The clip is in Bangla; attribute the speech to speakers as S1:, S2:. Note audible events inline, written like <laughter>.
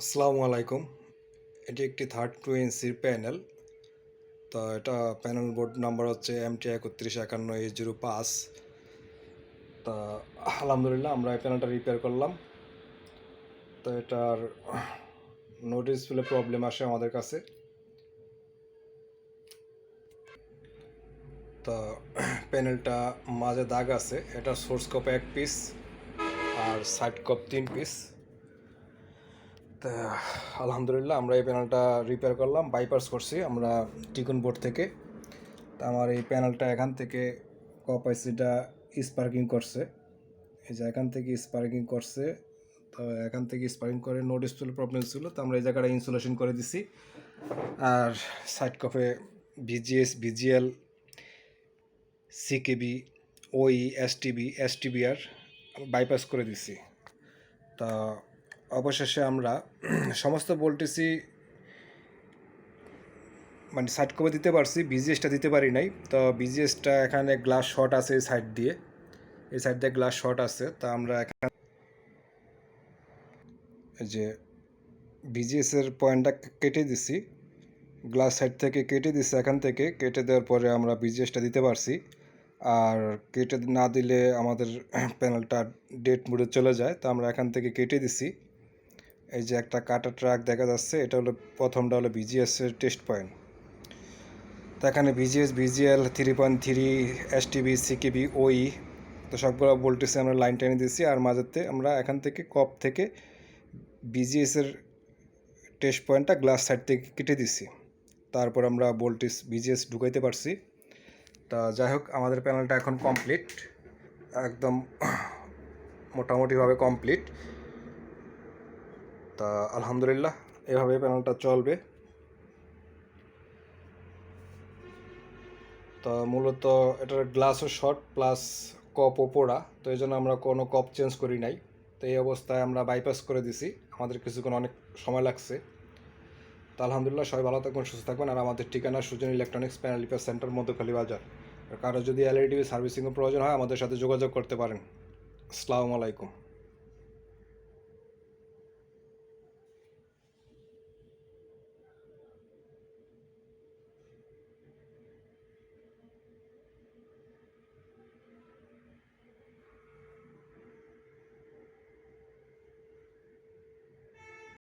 S1: আসসালামু আলাইকুম। এটি একটি থার্ড টু ইঞ্চির প্যানেল তো এটা প্যানেল বোর্ড নাম্বার হচ্ছে এম টি একত্রিশ একান্ন এইচ জিরো পাঁচ। তা আলহামদুলিল্লাহ আমরা এই প্যানেলটা রিপেয়ার করলাম। তো এটার নো ডিসপ্লে প্রবলেম আসে আমাদের কাছে। তো প্যানেলটা মাঝে দাগ আছে। এটা সোর্স কপ এক পিস আর সাইড কপ তিন পিস আলহামদুলিল্লাহ, আমরা এই প্যানেলটা রিপেয়ার করলাম বাইপাস করছি আমরা টিকুন বোর্ড থেকে। তা, আমার এই প্যানেলটা এখান থেকে কপাইসিটা স্পার্কিং করছে। এই যে এখান থেকে স্পার্কিং করছে, তো এখান থেকে স্পার্কিং করে নো ডিসপ্লে প্রবলেম ছিল, তো আমরা এই জায়গাটা ইনসুলেশন করে দিছি। আর সাইড কপে ভিজিএস ভিজিএল সিকেবি ওই এসটিবি এসটিবিআর বাইপাস করে দিছি। তা অবশেষে আমরা <clears throat> সমস্ত ভোল্টেজই মানে সাইড কপে দিতে পারছি বিজিএসটা দিতে পারি নাই। তো বিজিএসটা এখানে গ্লাস শর্ট আছে এই সাইড দিয়ে। এই সাইড দিয়ে গ্লাস শর্ট আছে। তা আমরা এখানে যে বিজিএস এর পয়েন্টটা কেটে দিছি। গ্লাস সাইড থেকে কেটে দিছি এখান থেকে। কেটে দেওয়ার পরে আমরা বিজিএসটা দিতে পারছি। আর কেটে না দিলে আমাদের প্যানেলটা ডেট মুডে চলে যায়। তো আমরা এখান থেকে কেটে দিছি। এই যে একটা কাটা ট্রাক দেখা যাচ্ছে, এটা হলো, প্রথমটা হলো বিজিএস এর টেস্ট পয়েন্ট তো এখানে BGS BGL three point three STB সিকিবি ওই তো সবগুলো ভোল্টেজে আমরা লাইন টেনে দিয়েছি, আর মাঝেতে আমরা এখান থেকে কপ থেকে বিজিএস এর টেস্ট পয়েন্টটা গ্লাস সাইড থেকে কেটে দিছি তারপর আমরা ভোল্টেজ বিজিএস ঢুকাইতে পারছি। তা যাই হোক, আমাদের প্যানেলটা এখন কমপ্লিট একদম মোটামুটিভাবে কমপ্লিট তা আলহামদুলিল্লাহ, এভাবে প্যানেলটা চলবে। তো মূলত এটার গ্লাসও শর্ট প্লাস কপও পোড়া, তো এই জন্য আমরা কোনো কপ চেঞ্জ করি নাই। তো এই অবস্থায় আমরা বাইপাস করে দিছি, আমাদের কিছুক্ষণ অনেক সময় লাগছে। তো আলহামদুলিল্লাহ, সবাই ভালো থাকবেন, সুস্থ থাকবেন। আর আমাদের ঠিকানা Sujan electronics panel repair centre Madhyakhali Bazar. কারও যদি এলইডি সার্ভিসিংয়ের প্রয়োজন হয়, আমাদের সাথে যোগাযোগ করতে পারেন। আসসালামু আলাইকুম।